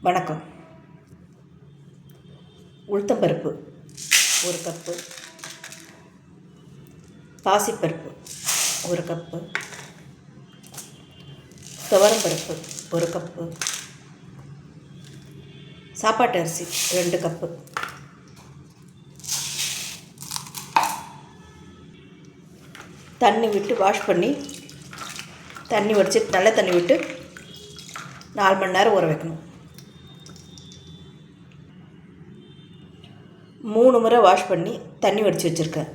வணக்கம். உளுத்தம்பருப்பு ஒரு கப்பு. பாசிப்பருப்பு ஒரு கப்பு. துவரம்பருப்பு ஒரு கப்பு. சாப்பாட்டு அரிசி ரெண்டு கப்பு. தண்ணி விட்டு வாஷ் பண்ணி தண்ணி வடித்து நல்ல தண்ணி விட்டு நாலு மணி நேரம் ஊற வைக்கணும். மூணு முறை வாஷ் பண்ணி தண்ணி வடித்து வச்சுருக்கேன்.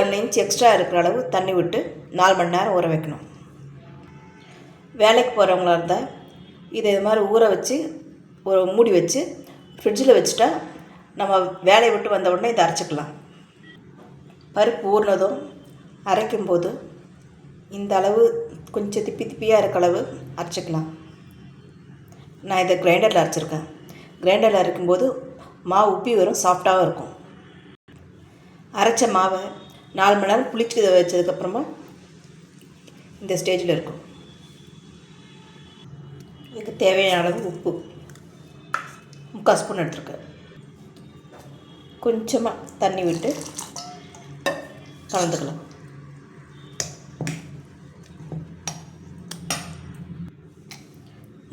ஒன் இன்ச் எக்ஸ்ட்ரா இருக்கிற அளவு தண்ணி விட்டு நாலு மணி நேரம் ஊற வைக்கணும். வேலைக்கு போகிறவங்களா இருந்தால் இதை இது மாதிரி ஊற வச்சு ஒரு மூடி வச்சு ஃப்ரிட்ஜில் வச்சுட்டா நம்ம வேலையை விட்டு வந்த உடனே இதை அரைச்சிக்கலாம். பருப்பு ஊறினதும் அரைக்கும்போது இந்த அளவு கொஞ்சம் திப்பி திப்பியாக இருக்க அளவு அரைச்சிக்கலாம். நான் இதை கிரைண்டரில் அரைச்சிருக்கேன். கிரைண்டரில் அரைக்கும்போது மாவு உப்பி வரும் சாஃப்டாகவும் இருக்கும். அரைச்ச மாவை நாலு மணி நேரம் புளிச்சு வச்சதுக்கப்புறமா இந்த ஸ்டேஜில் இருக்கும். இதுக்கு தேவையான அளவு உப்பு. முக்கால் ஸ்பூன் எடுத்துருக்கேன். கொஞ்சமாக தண்ணி விட்டு கலந்துக்கலாம்.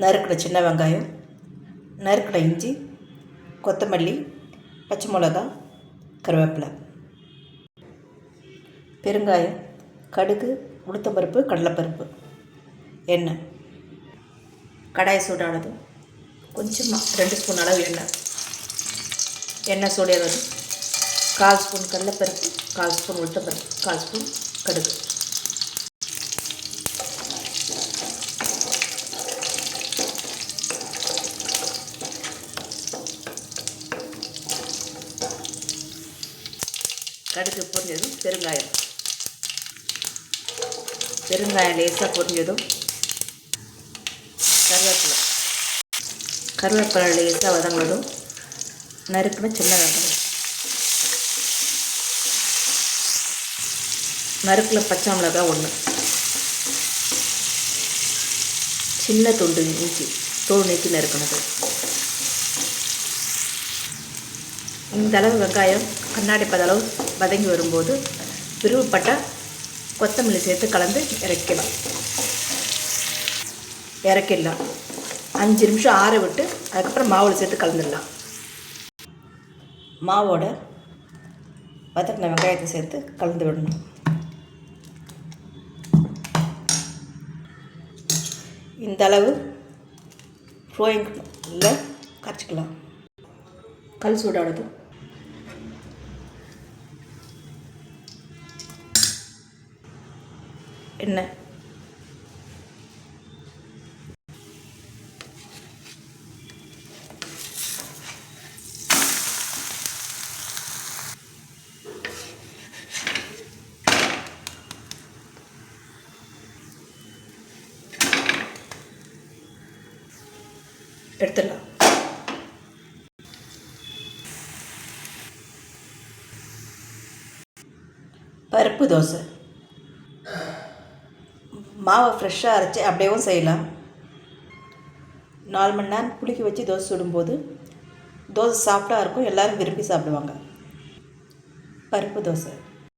நறுக்கின சின்ன வெங்காயம் நறுக்கின இஞ்சி கொத்தமல்லி பச்சை மிளகா கருவேப்பிலை. பெருங்காயம் கடுகு உளுத்தம்பருப்பு கடலைப்பருப்பு. எண்ணெய். கடாய் சூடானது கொஞ்சமாக ரெண்டு ஸ்பூன் அளவு எண்ணெய். எண்ணெய் சூடானது கால் ஸ்பூன் கடலைப்பருப்பு கால் ஸ்பூன் உளுத்தம்பருப்பு கால் ஸ்பூன் கடுகு. கடுகு பொரிஞ்சதும் பெருங்காயம். பெருங்காயம் லேசாக பொரிஞ்சதும் கருவேப்பிலை. கருவேப்பிலை லேசாக வதங்கினதும் நறுக்கின சின்ன வெங்காயம். நறுக்கில் பச்சை மிளகாய் ஒன்று சின்ன துண்டு இஞ்சி. தோல் நீக்கி நறுக்கினது. இந்த அளவு வெங்காயம் கண்ணாடி பதளவு வதங்கி வரும்போது விருப்பப்பட்ட கொத்தமல்லி சேர்த்து கலந்து இறக்கலாம். இறக்கிடலாம். அஞ்சு நிமிஷம் ஆற விட்டு அதுக்கப்புறம் மாவில் சேர்த்து கலந்துடலாம். மாவோட வதக்கின வெங்காயத்தை சேர்த்து கலந்து விடணும். இந்த அளவு ஃப்ளோயிங்கில் கரைச்சிக்கலாம். கல் சூடானது என்ன? எடுத்துடலாம். பருப்பு தோசை. மாவை ஃப்ரெஷ்ஷாக அரைச்சி அப்படியேவும் செய்யலாம். நாலு மணி நேரம் புளிக்க வச்சு தோசை சுடும்போது தோசை சாஃப்டாக இருக்கும் எல்லோரும் விரும்பி சாப்பிடுவாங்க. பருப்பு தோசை.